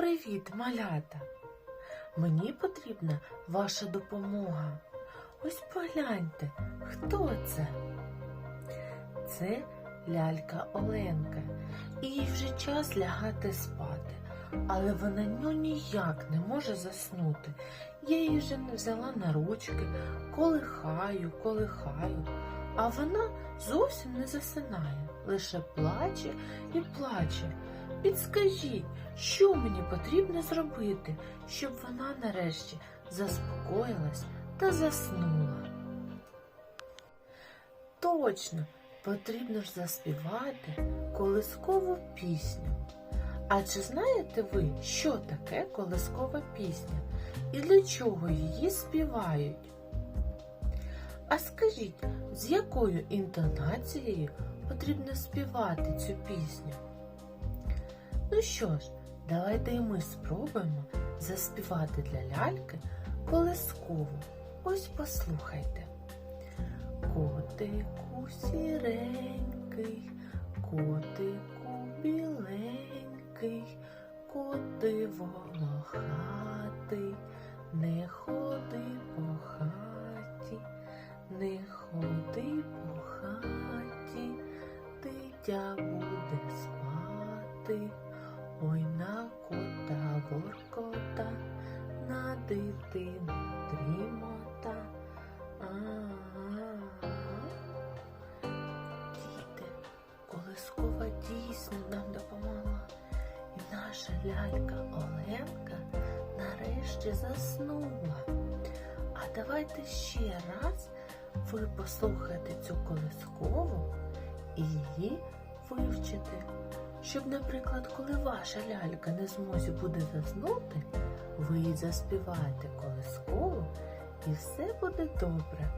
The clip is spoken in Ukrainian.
Привіт, малята! Мені потрібна ваша допомога. Ось погляньте, хто це? Це лялька Оленка. Їй вже час лягати спати, але вона ну ніяк не може заснути. Я її вже не взяла на ручки, колихаю, колихаю, а вона зовсім не засинає, лише плаче і плаче. Підскажіть, що мені потрібно зробити, щоб вона нарешті заспокоїлась та заснула? Точно, потрібно ж заспівати колискову пісню. А чи знаєте ви, що таке колискова пісня і для чого її співають? А скажіть, з якою інтонацією потрібно співати цю пісню? Ну що ж, давайте і ми спробуємо заспівати для ляльки колискову. Ось послухайте. Котику сіренький, котику біленький, коти волохатий, не ходи по хаті, не ходи по хаті, дитя буде спати. Ой на кота воркота, на дитину дрімота. Діти, колискова дійсно нам допомогла. І наша лялька Оленка нарешті заснула. А давайте ще раз ви послухайте цю колискову і її вивчите. Щоб, наприклад, коли ваша лялька не змозі буде заснути, ви їй заспіваєте колискову і все буде добре.